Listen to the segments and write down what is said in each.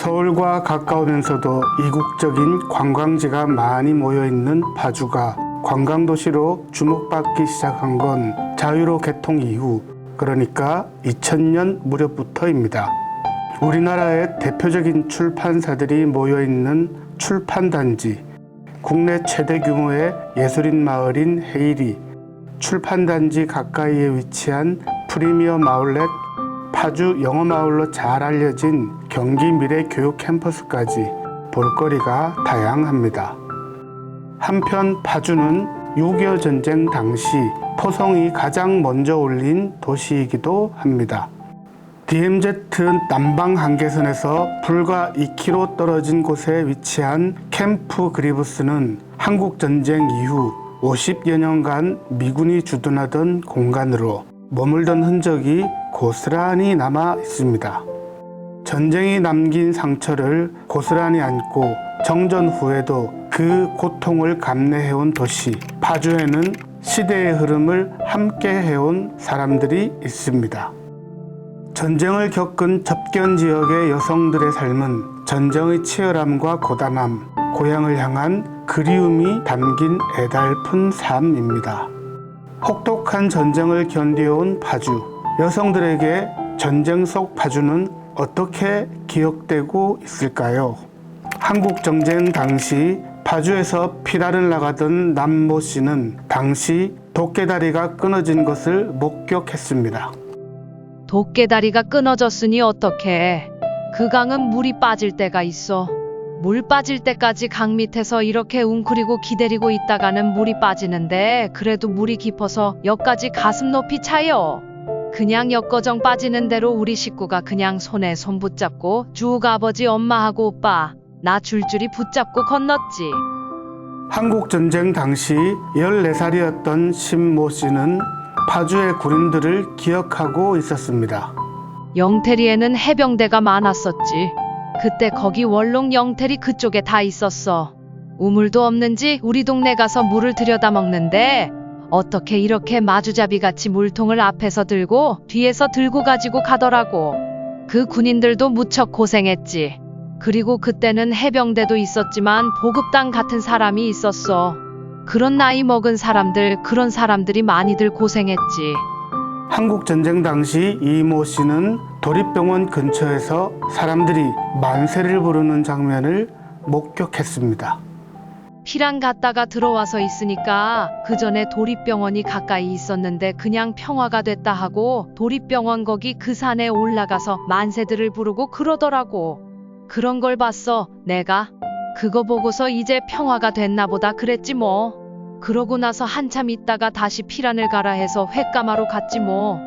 서울과 가까우면서도 이국적인 관광지가 많이 모여 있는 파주가 관광도시로 주목받기 시작한 건 자유로 개통 이후 그러니까 2000년 무렵부터입니다. 우리나라의 대표적인 출판사들이 모여 있는 출판단지, 국내 최대 규모의 예술인 마을인 헤일이, 출판단지 가까이에 위치한 프리미엄 아울렛 파주 영어 마을로 잘 알려진 경기 미래 교육 캠퍼스까지 볼거리가 다양합니다. 한편 파주는 6.25 전쟁 당시 포성이 가장 먼저 올린 도시이기도 합니다. DMZ 남방 한계선에서 불과 2km 떨어진 곳에 위치한 캠프 그리브스는 한국 전쟁 이후 50여 년간 미군이 주둔하던 공간으로 머물던 흔적이 고스란히 남아 있습니다. 전쟁이 남긴 상처를 고스란히 안고 정전 후에도 그 고통을 감내해온 도시 파주에는 시대의 흐름을 함께 해온 사람들이 있습니다. 전쟁을 겪은 접견 지역의 여성들의 삶은 전쟁의 치열함과 고단함, 고향을 향한 그리움이 담긴 애달픈 삶입니다. 혹독한 전쟁을 견디어온 파주, 여성들에게 전쟁 속 파주는 어떻게 기억되고 있을까요? 한국 정쟁 당시 파주에서 피난을 나가던 남모 씨는 당시 도깨다리가 끊어진 것을 목격했습니다. 도깨다리가 끊어졌으니 어떡해. 그 강은 물이 빠질 때가 있어. 물 빠질 때까지 강 밑에서 이렇게 웅크리고 기다리고 있다가는 물이 빠지는데 그래도 물이 깊어서 역까지 가슴 높이 차요. 그냥 역거정 빠지는 대로 우리 식구가 그냥 손에 손 붙잡고 쭉 아버지 엄마하고 오빠 나 줄줄이 붙잡고 건넜지. 한국 전쟁 당시 14살이었던 신모 씨는 파주의 군인들을 기억하고 있었습니다. 영태리에는 해병대가 많았었지. 그때 거기 월롱 영태리 그쪽에 다 있었어. 우물도 없는지 우리 동네 가서 물을 들여다 먹는데 어떻게 이렇게 마주잡이 같이 물통을 앞에서 들고 뒤에서 들고 가지고 가더라고. 그 군인들도 무척 고생했지. 그리고 그때는 해병대도 있었지만 보급당 같은 사람이 있었어. 그런 나이 먹은 사람들, 그런 사람들이 많이들 고생했지. 한국 전쟁 당시 이모 씨는 도립병원 근처에서 사람들이 만세를 부르는 장면을 목격했습니다. 피랑 갔다가 들어와서 있으니까 그 전에 도립병원이 가까이 있었는데 그냥 평화가 됐다 하고 도립병원 거기 그 산에 올라가서 만세들을 부르고 그러더라고. 그런 걸 봤어, 내가. 그거 보고서 이제 평화가 됐나 보다 그랬지 뭐. 그러고 나서 한참 있다가 다시 피란을 가라 해서 횟감하러 갔지 뭐.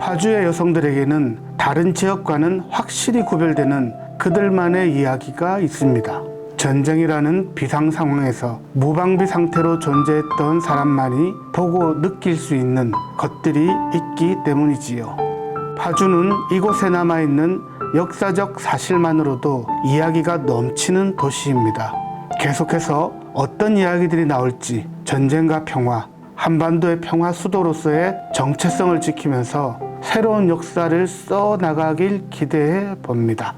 파주의 여성들에게는 다른 지역과는 확실히 구별되는 그들만의 이야기가 있습니다. 전쟁이라는 비상 상황에서 무방비 상태로 존재했던 사람만이 보고 느낄 수 있는 것들이 있기 때문이지요. 파주는 이곳에 남아있는 역사적 사실만으로도 이야기가 넘치는 도시입니다. 계속해서 어떤 이야기들이 나올지 전쟁과 평화, 한반도의 평화 수도로서의 정체성을 지키면서 새로운 역사를 써 나가길 기대해 봅니다.